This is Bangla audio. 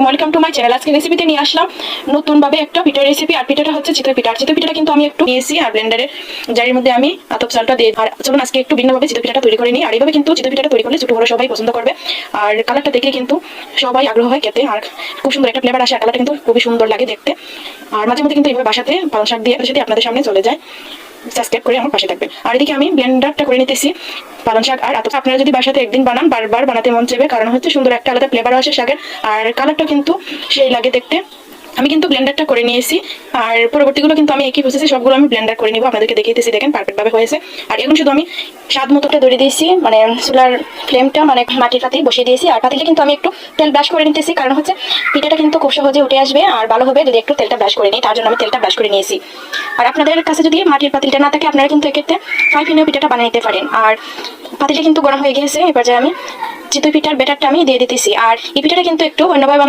আলাইকুম, ওয়েলকাম টু মাই চ্যানেল। আজকে রেসিপিতে নিয়ে আসলাম নতুনভাবে একটা পিঠার রেসিপি আর পিঠাটা হচ্ছে চিতই পিঠা। আর চিতই পিঠাটা কিন্তু আমি একটু নিয়েছি, আর ব্লেন্ডারের জারির মধ্যে আমি আতপ চালটা দিয়ে আর চলুন, আজকে একটু ভিন্নভাবে চিতই পিঠাটা তৈরি করে নিই। আর এইভাবে কিন্তু চিতই পিঠাটা তৈরি করলে ছোটো বড় সবাই পছন্দ করবে। আর কালারটা দেখলে কিন্তু সবাই আগ্রহ হয় খেতে। আর খুব সুন্দর একটা ফ্লেভার আসে, আর কালারটা কিন্তু খুবই সুন্দর লাগে দেখতে। আর মাঝে মধ্যে কিন্তু এইভাবে বাসাতে পালং শাক দিয়ে সাথে আপনাদের সামনে চলে যায়। সাবস্ক্রাইব করে আমার পাশে থাকবে। আর এদিকে আমি ব্লেন্ডারটা করে নিতেছি, পালং শাক আর আপনারা যদি বাসাতে একদিন বানান, বারবার বানাতে মন চাইবে, কারণ হচ্ছে সুন্দর একটা আলাদা ফ্লেভার আসে শাকের। আর কালারটা কিন্তু সেই লাগে দেখতে। আমি কিন্তু ব্লেন্ডারটা করে নিয়েছি। আর পরবর্তীগুলো কিন্তু আমি একই প্রসেসে সবগুলো আমি ব্লেন্ডার করে নিব। আপনাদেরকে দেখিয়েছি দেখেন পারফেক্ট ভাবে হয়েছে। আর এখন শুধু আমি স্বাদ মতোটা ধরে দিয়েছি মানে চুলার ফ্লেমটা মানে মাটির পাতিল বসিয়ে দিয়েছি। আর পাতিলে কিন্তু আমি একটু তেল ব্রাশ করে নিতেছি, কারণ হচ্ছে পিঠাটা কিন্তু খুব সহজে উঠে আসবে আর ভালো হবে যদি একটু তেলটা ব্রাশ করে নিই। তার জন্য আমি তেলটা ব্রাশ করে নিয়েছি। আর আপনাদের কাছে যদি মাটির পাতিলটা না থাকে, আপনারা কিন্তু এক্ষেত্রে ফ্রাই প্যানেও পিঠাটা বানিয়ে নিতে পারেন। আর পাতিলটা কিন্তু গরম হয়ে গিয়েছে। এবার যে আমি চিতই পিঠার ব্যাটারটা আমি দিয়ে দিতেছি। আর এই পিঠাটা কিন্তু একটু অন্যভাবে বানাতে